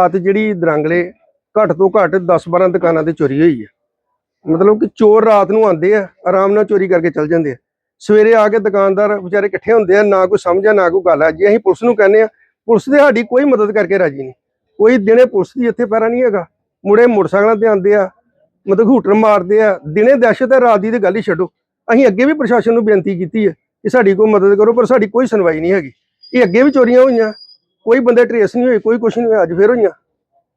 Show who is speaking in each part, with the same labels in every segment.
Speaker 1: ਰਾਤ ਜਿਹੜੀ ਦਰੰਗਲੇ ਘੱਟ ਤੋਂ ਘੱਟ 10-12 ਦੁਕਾਨਾਂ ਤੇ ਚੋਰੀ ਹੋਈ ਹੈ ਮਤਲਬ ਕਿ ਚੋਰ ਰਾਤ ਨੂੰ ਆਉਂਦੇ ਆ, ਆਰਾਮ ਨਾਲ ਚੋਰੀ ਕਰਕੇ ਚਲ ਜਾਂਦੇ ਆ। ਸਵੇਰੇ ਆ ਕੇ ਦੁਕਾਨਦਾਰ ਵਿਚਾਰੇ ਇਕੱਠੇ ਹੁੰਦੇ ਆ, ਨਾ ਕੋਈ ਸਮਝ ਆ, ਨਾ ਕੋਈ ਗੱਲ ਆ। ਜੇ ਅਸੀਂ ਪੁਲਿਸ ਨੂੰ ਕਹਿੰਦੇ ਆ, ਪੁਲਿਸ ਦੇ ਸਾਡੀ ਕੋਈ ਮਦਦ ਕਰਕੇ ਰਾਜੀ ਨਹੀਂ। ਕੋਈ ਦਿਨੇ ਪੁਲਿਸ ਦੀ ਇੱਥੇ ਪੈਰਾ ਨਹੀਂ ਹੈਗਾ। ਮੁੜੇ ਮੋਟਰਸਾਈਕਲਾਂ ਤੇ ਆਉਂਦੇ ਆ, ਮਤਲਬ ਹੂਟਰ ਮਾਰਦੇ ਆ। ਦਿਨੇ ਦਹਿਸ਼ਤ ਹੈ, ਰਾਤ ਦੀ ਤੇ ਗੱਲ ਹੀ ਛੱਡੋ। ਅਸੀਂ ਅੱਗੇ ਵੀ ਪ੍ਰਸ਼ਾਸਨ ਨੂੰ ਬੇਨਤੀ ਕੀਤੀ ਹੈ ਕਿ ਸਾਡੀ ਕੋਈ ਮਦਦ ਕਰੋ, ਪਰ ਸਾਡੀ ਕੋਈ ਸੁਣਵਾਈ ਨਹੀਂ ਹੈਗੀ। ਇਹ ਅੱਗੇ ਵੀ ਚੋਰੀਆਂ ਹੋਈਆਂ। ਕੋਈ ਬੰਦੇ ਟਰੇਸ ਨਹੀਂ ਹੋਏ ਕੋਈ ਕੁਛ ਨਹੀਂ ਹੋਇਆ ਅੱਜ ਫੇਰ ਹੋਈਆਂ।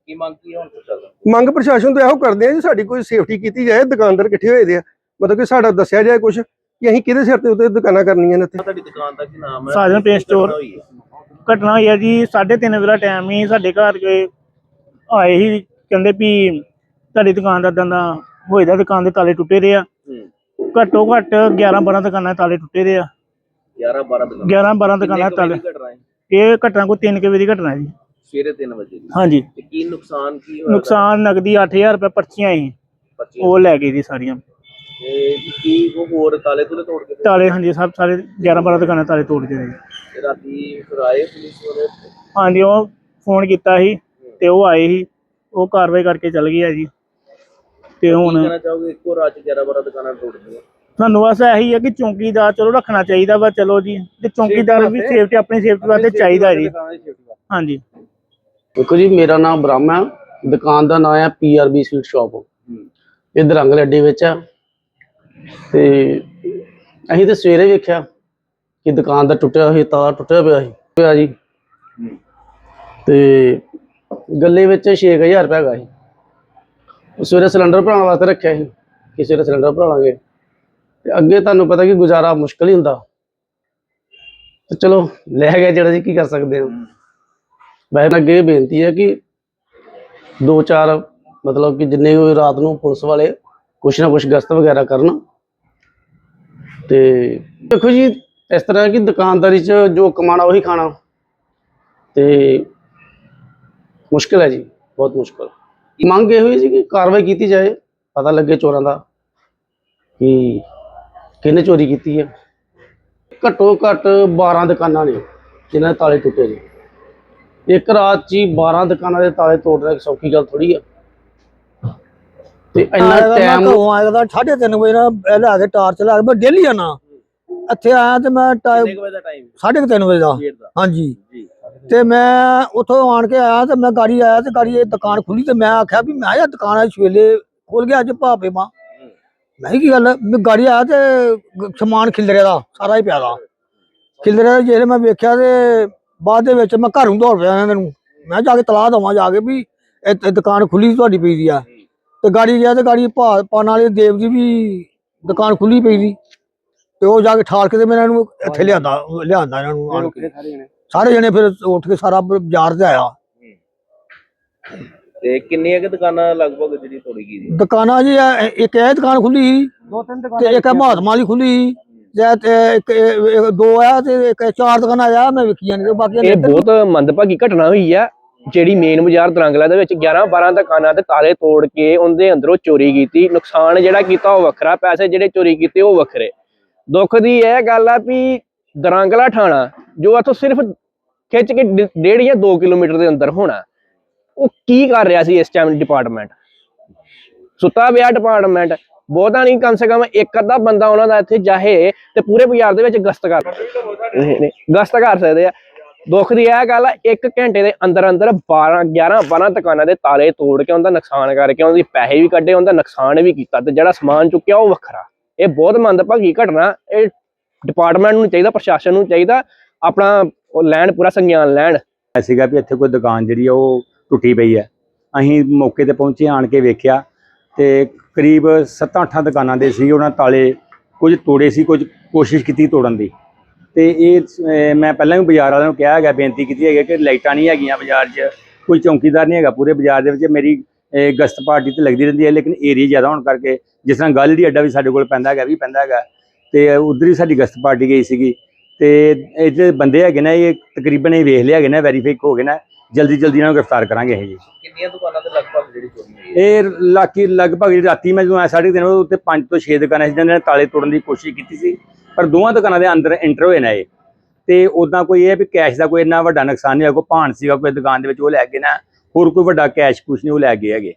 Speaker 2: ਕੀ ਮੰਗ ਕੀ ਹੈ ਹੁਣ ਪ੍ਰਸ਼ਾਸਨ
Speaker 1: ਮੰਗ ਪ੍ਰਸ਼ਾਸਨ ਤੋਂ ਇਹੋ ਕਰਦੇ ਆ ਜੀ ਸਾਡੀ ਕੋਈ ਸੇਫਟੀ ਕੀਤੀ ਜਾਏ ਦੁਕਾਨਦਾਰ ਇਕੱਠੇ ਹੋਏ ਦੇ ਆ। ਮਤਲਬ ਕਿ ਸਾਡਾ ਦੱਸਿਆ ਜਾਏ ਕੁਛ ਕਿ ਅਸੀਂ ਕਿਹਦੇ ਸਿਰ ਤੇ ਉੱਤੇ ਦੁਕਾਨਾਂ ਕਰਨੀਆਂ ਨੇ ਇੱਥੇ?
Speaker 2: ਤੁਹਾਡੀ ਦੁਕਾਨ ਦਾ ਕੀ ਨਾਮ ਹੈ?
Speaker 3: Sajan pen store.
Speaker 2: ਘਟਨਾ ਹੋਈ ਹੈ?
Speaker 3: ਹੋਈ ਜੀ 3:30 ਵਜੇ ਦਾ ਟਾਈਮ ਹੀ ਸਾਡੇ ਘਰ ਕੇ ਆਏ ਹੀ ਕਹਿੰਦੇ ਵੀ ਤੁਹਾਡੀ ਦੁਕਾਨ ਦਾ ਦੰਦਾ ਹੋਏ ਦਾ ਦੁਕਾਨ ਦੇ ਤਾਲੇ ਟੁੱਟੇ ਦੇ ਆ। ਘੱਟੋ ਘੱਟ 11 12 ਦੁਕਾਨਾਂ ਦੇ ਤਾਲੇ ਟੁੱਟੇ ਦੇ ਆ।
Speaker 2: 11 12 ਦੁਕਾਨ।
Speaker 3: 11 12 ਦੁਕਾਨਾਂ ਦੇ ਤਾਲੇ। ਇਹ ਘਟਨਾ ਕੋਈ 3 ਵਜੇ ਦੀ ਘਟਨਾ ਜੀ।
Speaker 2: ਸਵੇਰੇ 3 ਵਜੇ ਦੀ।
Speaker 3: ਹਾਂਜੀ।
Speaker 2: ਤੇ ਕੀ ਨੁਕਸਾਨ ਕੀ ਹੋਇਆ?
Speaker 3: ਨੁਕਸਾਨ ਨਗਦੀ 8000 ਰੁਪਏ ਪਰਚੀਆਂ ਸੀ ਉਹ ਲੈ ਗਏ ਜੀ ਸਾਰੀਆਂ।
Speaker 2: ਤੇ ਕੀ ਉਹ ਹੋਰ ਤਾਲੇ ਤੁਲੇ ਤੋੜ ਕੇ
Speaker 3: ਤਾਲੇ ਹਾਂਜੀ ਸਭ ਸਾਰੇ 11 12 ਦੁਕਾਨਾਂ ਤਾਲੇ ਤੋੜ ਦਿੱਤੇ ਜੀ
Speaker 2: ਤੇ ਰਾਤੀ ਫਿਰ ਆਏ ਪੁਲਿਸ ਵਾਲੇ
Speaker 3: ਹਾਂਜੀ ਉਹ ਫੋਨ ਕੀਤਾ ਸੀ ਤੇ ਉਹ ਆਏ ਸੀ। ਉਹ ਕਾਰਵਾਈ ਕਰਕੇ ਚਲ ਗਏ ਆ ਜੀ। ਤੇ
Speaker 2: ਕੀ
Speaker 3: ਹੁਣ
Speaker 2: ਕਹਿਣਾ ਚਾਹੋਗੇ? ਇੱਕੋ ਰਾਤ 'ਚ 11 12 ਦੁਕਾਨਾਂ ਤੋੜ ਦਿੱਤੀਆਂ
Speaker 3: ਸਾਨੂੰ ਬਸ ਇਹੀ ਹੈ ਕਿ ਚੌਂਕੀਦਾਰ ਚਲੋ ਰੱਖਣਾ ਚਾਹੀਦਾ ਵਾ ਚਲੋ ਜੀ ਤੇ ਚੌਂਕੀਦਾਰ ਵੀ ਸੇਫਟੀ ਆਪਣੀ ਸੇਫਟੀ ਵਾਸਤੇ ਚਾਹੀਦਾ ਜੀ। ਹਾਂਜੀ।
Speaker 4: ਦੇਖੋ ਜੀ ਮੇਰਾ ਨਾਮ ਬ੍ਰਹਮ ਹੈ। ਦੁਕਾਨ ਦਾ ਨਾਮ ਹੈ ਪੀਆਰਬੀ ਸਵੀਟ ਸ਼ਾਪ ਇਹ ਦਰੰਗਲ ਅੱਡੇ ਵਿੱਚ ਆ ਤੇ ਅਸੀਂ ਤੇ ਸਵੇਰੇ ਵੇਖਿਆ ਕਿ ਦੁਕਾਨ ਦਾ ਟੁੱਟਿਆ ਹੋਇਆ ਤਾਲਾ ਟੁੱਟਿਆ ਪਿਆ ਸੀ। ਪਿਆ ਜੀ। ਤੇ ਗੱਲੇ ਵਿੱਚ 6000 ਰੁਪਏ ਹੈਗਾ ਸੀ। ਉਹ ਸਵੇਰੇ ਸਿਲੰਡਰ ਭਰਾਉਣ ਵਾਸਤੇ ਰੱਖਿਆ ਸੀ ਕਿ ਸਵੇਰੇ ਸਿਲੰਡਰ ਭਰਾ ਲਾਂਗੇ ਤੇ ਅੱਗੇ ਤੁਹਾਨੂੰ ਪਤਾ ਕਿ ਗੁਜ਼ਾਰਾ ਮੁਸ਼ਕਲ ਹੀ ਹੁੰਦਾ। ਤੇ ਚਲੋ, ਲੈ ਗਿਆ ਜਿਹੜਾ ਜੀ, ਕੀ ਕਰ ਸਕਦੇ ਹਾਂ? ਵੈਸੇ ਅੱਗੇ ਇਹ ਬੇਨਤੀ ਹੈ ਕਿ ਦੋ ਚਾਰ, ਮਤਲਬ ਕਿ ਜਿੰਨੇ ਵੀ ਰਾਤ ਨੂੰ ਪੁਲਿਸ ਵਾਲੇ ਕੁਛ ਨਾ ਕੁਛ ਗਸ਼ਤ ਵਗੈਰਾ ਕਰਨ। ਤੇ ਦੇਖੋ ਜੀ, ਇਸ ਤਰ੍ਹਾਂ ਕਿ ਦੁਕਾਨਦਾਰੀ 'ਚ ਜੋ ਕਮਾਣਾ ਉਹੀ ਖਾਣਾ। ਤੇ ਮੁਸ਼ਕਿਲ ਹੈ ਜੀ, ਬਹੁਤ ਮੁਸ਼ਕਿਲ। ਮੰਗ ਇਹ ਹੋਈ ਸੀ ਕਿ ਕਾਰਵਾਈ ਕੀਤੀ ਜਾਏ, ਪਤਾ ਲੱਗੇ ਚੋਰਾਂ ਦਾ ਕਿ ਕਿਹਨੇ ਚੋਰੀ ਕੀਤੀ ਹੈ? ਘੱਟੋ ਘੱਟ 12 ਦੁਕਾਨਾਂ ਨੇ ਜਿਨ੍ਹਾਂ ਦੇ ਤਾਲੇ ਟੁੱਟੇ ਨੇ। ਇੱਕ ਰਾਤ 'ਚ ਹੀ 12 ਦੁਕਾਨਾਂ ਦੇ ਤਾਲੇ ਤੋੜਨਾ ਇੱਕ ਸੌਖੀ ਗੱਲ ਥੋੜੀ ਆ। ਤੇ ਇੰਨਾ ਟਾਈਮ
Speaker 5: ਘਰੋਂ ਆਇਆ ਤਾਂ 3:30 ਵਜੇ ਨਾ ਇਹ ਲੈ ਕੇ ਟਾਰਚ ਲੈ ਕੇ ਮੈਂ ਡੇਲੀ ਆਣਾ ਇੱਥੇ ਆਇਆ ਤੇ ਮੈਂ
Speaker 2: ਟਾਈਮ
Speaker 5: 3:30 ਵਜੇ ਦਾ ਹਾਂਜੀ।
Speaker 2: ਜੀ
Speaker 5: ਤੇ ਮੈਂ ਉੱਥੋਂ ਆਣ ਕੇ ਆਇਆ ਤੇ ਮੈਂ ਗਾੜੀ ਆਇਆ ਤੇ ਗਾੜੀ ਇਹ ਦੁਕਾਨ ਖੁੱਲੀ ਤੇ ਮੈਂ ਆਖਿਆ ਵੀ ਮੈਂ ਇਹ ਦੁਕਾਨ ਅੱਜ ਸਵੇਲੇ ਖੋਲ ਗਿਆ ਅੱਜ ਭਾਪੇ ਮਾਂ। ਮੈਂ ਕੀ ਗੱਲ ਹੈ? ਮੈਂ ਗਾੜੀ ਆਇਆ ਤੇ ਸਮਾਨ ਖਿਲਰਿਆ ਦਾ ਸਾਰਾ ਹੀ ਪਿਆ ਦਾ। ਖਿਲਰਿਆ ਜਿਹੜੇ ਮੈਂ ਵੇਖਿਆ ਤੇ ਬਾਅਦ ਦੇ ਵਿੱਚ ਮੈਂ ਘਰੋਂ ਦੌੜ ਪਿਆ ਇਹਨਾਂ ਨੂੰ। ਮੈਂ ਜਾ ਕੇ ਤਲਾਹ ਦਵਾਂ ਜਾ ਕੇ ਵੀ ਇਹ ਦੁਕਾਨ ਖੁੱਲੀ ਤੁਹਾਡੀ ਪਈ ਦੀ ਆ। ਤੇ ਗਾੜੀ ਗਿਆ ਤੇ ਗਾੜੀ ਭਾ ਪਾਣ ਵਾਲੇ ਦੇਵ ਦੀ ਵੀ ਦੁਕਾਨ ਖੁੱਲੀ ਪਈ ਦੀ। ਤੇ ਉਹ ਜਾ ਕੇ ਠਾਲ ਕੇ ਤੇ ਮੈਂ ਇਹਨਾਂ ਨੂੰ ਇੱਥੇ ਲਿਆਂਦਾ ਲਿਆਂਦਾ ਇਹਨਾਂ ਨੂੰ ਸਾਰੇ ਜਣੇ ਫਿਰ ਉੱਠ ਕੇ ਸਾਰਾ ਬਾਜ਼ਾਰ ਤੇ ਆਇਆ।
Speaker 2: ਤੇ ਕਿੰਨੀਆਂ ਕਿ ਦੁਕਾਨਾਂ ਲਗਭਗ ਜਿਹੜੀ ਤੋੜੀ ਗਈ ਜੀ
Speaker 5: ਦੁਕਾਨਾਂ ਜੀ ਇਹ- ਇੱਕ ਇਹ ਦੁਕਾਨ ਖੁੱਲੀ ਸੀ ਤੇ ਇੱਕ ਇਹ ਮਹਾਤਮਾ ਵਾਲੀ ਖੁੱਲੀ ਸੀ। ਜਾਂ ਤੇ ਇੱਕ ਇਹ- ਇਹ ਦੋ ਆ ਤੇ ਇੱਕ ਚਾਰ ਦੁਕਾਨਾਂ ਆ ਮੈਂ ਵੇਖੀਆਂ ਨੇ ਬਾਕੀ
Speaker 6: ਇਹ ਬਹੁਤ ਮੰਦਭਾਗੀ ਘਟਨਾ ਹੋਈ ਆ ਜਿਹੜੀ ਮੇਨ ਬਾਜ਼ਾਰ ਦਰੰਗਲਾ ਦੇ ਵਿੱਚ 11 12 ਦੁਕਾਨਾਂ ਤੇ ਤਾਲੇ ਤੋੜ ਕੇ ਉਹਦੇ ਅੰਦਰੋਂ ਚੋਰੀ ਕੀਤੀ। ਨੁਕਸਾਨ ਜਿਹੜਾ ਕੀਤਾ ਉਹ ਵੱਖਰਾ ਪੈਸੇ ਜਿਹੜੇ ਚੋਰੀ ਕੀਤੇ ਉਹ ਵੱਖਰੇ। ਦੁੱਖ ਦੀ ਇਹ ਗੱਲ ਆ ਵੀ ਦਰੰਗਲਾ ਠਾਣਾ ਜੋ ਇੱਥੋਂ ਸਿਰਫ ਖਿੱਚ ਕੇ ਡ- ਡੇਢ ਜਾਂ 2 ਕਿਲੋਮੀਟਰ ਦੇ ਅੰਦਰ ਹੋਣਾ ਉਹ ਕੀ ਕਰ ਰਿਹਾ ਸੀ ਇਸ ਟਾਈਮ ਡਿਪਾਰਟਮੈਂਟ ਸੁੱਤਾ ਪਿਆ ਡਿਪਾਰਟਮੈਂਟ ਬਹੁਤਾ ਨਹੀਂ, ਕਮ ਸੇ ਕਮ ਇੱਕ ਅੱਧਾ ਬੰਦਾ ਉਹਨਾਂ ਦਾ ਇੱਥੇ ਜਾਹੇ ਤੇ ਪੂਰੇ ਬਾਜ਼ਾਰ ਦੇ ਵਿੱਚ ਗਸ਼ਤ ਕਰ ਗਸ਼ਤ ਕਰ ਸਕਦੇ ਆ। ਦੁੱਖ ਦੀ ਇਹ ਗੱਲ ਆ, ਇੱਕ ਘੰਟੇ ਦੇ ਅੰਦਰ ਅੰਦਰ 12 11 12 ਦੁਕਾਨਾਂ ਦੇ ਤਾਲੇ ਤੋੜ ਕੇ ਉਹਦਾ ਨੁਕਸਾਨ ਕਰਕੇ ਉਹਦੀ ਪੈਸੇ ਵੀ ਕੱਢੇ, ਉਹਦਾ ਨੁਕਸਾਨ ਵੀ ਕੀਤਾ ਤੇ ਜਿਹੜਾ ਸਮਾਨ ਚੁੱਕਿਆ ਉਹ ਵੱਖਰਾ। ਇਹ ਬਹੁਤ ਮੰਦਭਾਗੀ ਘਟਨਾ, ਇਹ ਡਿਪਾਰਟਮੈਂਟ ਨੂੰ ਚਾਹੀਦਾ, ਪ੍ਰਸ਼ਾਸਨ ਨੂੰ ਚਾਹੀਦਾ, ਆਪਣਾ ਉਹ ਲੈਣ, ਪੂਰਾ ਸੰਗਿਆਨ ਲੈਣ।
Speaker 7: ਸੀਗਾ ਵੀ ਇੱਥੇ ਕੋਈ ਦੁਕਾਨ ਜਿਹੜੀ ਆ ਉਹ ਟੁੱਟੀ ਪਈ ਹੈ। ਅਸੀਂ ਮੌਕੇ ਤੇ ਪਹੁੰਚੇ, ਆਣ ਕੇ ਵੇਖਿਆ ਤੇ ਕਰੀਬ 7-8 ਦੁਕਾਨਾਂ ਦੇ ਸੀ, ਉਹਨਾਂ ਤਾਲੇ ਕੁਝ ਤੋੜੇ ਸੀ, ਕੁਝ ਕੋਸ਼ਿਸ਼ ਕੀਤੀ ਤੋੜਨ ਦੀ। ਤੇ ਇਹ ਮੈਂ ਪਹਿਲਾਂ ਵੀ ਬਾਜ਼ਾਰ ਵਾਲਿਆਂ ਨੂੰ ਕਿਹਾ ਹੈਗਾ, ਬੇਨਤੀ ਕੀਤੀ ਹੈਗੀ ਕਿ ਲਾਈਟਾਂ ਨਹੀਂ ਹੈਗੀਆਂ ਬਾਜ਼ਾਰ 'ਚ, ਕੋਈ ਚੌਕੀਦਾਰ ਨਹੀਂ ਹੈਗਾ ਪੂਰੇ ਬਾਜ਼ਾਰ ਦੇ ਵਿੱਚ, ਮੇਰੀ ਗਸ਼ਤ ਪਾਰਟੀ ਤੇ ਲੱਗਦੀ ਰਹਿੰਦੀ ਹੈ, ਲੇਕਿਨ ਏਰੀਆ ਜ਼ਿਆਦਾ ਹੋਣ ਕਰਕੇ, ਜਿਸ ਤਰ੍ਹਾਂ ਗੱਲ ਦੀ ਅੱਡਾ ਵੀ ਸਾਡੇ ਕੋਲ ਪੈਂਦਾ ਹੈਗਾ, ਵੀ ਪੈਂਦਾ ਹੈਗਾ। ਤੇ ਉਧਰ ਹੀ ਸਾਡੀ ਗਸ਼ਤ ਪਾਰਟੀ ਗਈ ਸੀਗੀ। ਤੇ ਇਹ ਜਿਹੜੇ ਬੰਦੇ ਹੈਗੇ ਨੇ ਇਹ ਤਕਰੀਬਨ ਇਹ ਵੇਖ ਲਿਆ ਹੈਗੇ ਨੇ ਵੈਰੀਫਾਈ ਹੋ ਗਏ ਨੇ ਜਲਦੀ ਜਲਦੀ ਇਹਨਾਂ ਨੂੰ ਗ੍ਰਿਫਤਾਰ ਕਰਾਂਗੇ ਇਹ ਜੀ।
Speaker 2: ਕਿੰਨੀਆਂ ਦੁਕਾਨਾਂ ਤੇ ਲਗਭਗ ਜਿਹੜੀ ਚੋਰੀ ਹੋਈ ਹੈ?
Speaker 7: ਇਹ ਲਾਕੀ ਲਗਭਗ ਜਿਹੜੀ ਰਾਤੀ ਮੈਂ ਜਦੋਂ ਆਇਆ ਸਾਢੇ ਤਿੰਨ ਵਜੇ ਉੱਤੇ 5 ਤੋਂ 6 ਦੁਕਾਨਾਂ ਸੀ ਜਿਹਨਾਂ ਨੇ ਤਾਲੇ ਤੋੜਨ ਦੀ ਕੋਸ਼ਿਸ਼ ਕੀਤੀ ਸੀ ਪਰ ਦੋਵਾਂ ਦੁਕਾਨਾਂ ਦੇ ਅੰਦਰ ਐਂਟਰ ਹੋਏ ਨੇ ਇਹ। ਤੇ ਉਦਾਂ ਕੋਈ ਇਹ ਹੈ ਵੀ ਕੈਸ਼ ਦਾ ਕੋਈ ਇੰਨਾ ਵੱਡਾ ਨੁਕਸਾਨ ਨਹੀਂ ਹੋਇਆ ਕੋਈ ਭਾਣ ਸੀਗਾ ਕੋਈ ਦੁਕਾਨ ਦੇ ਵਿੱਚ ਉਹ ਲੈ ਕੇ ਨਾ ਹੋਰ ਕੋਈ ਵੱਡਾ ਕੈਸ਼ ਕੁਛ ਨਹੀਂ ਉਹ ਲੈ ਗਏ ਹੈਗੇ।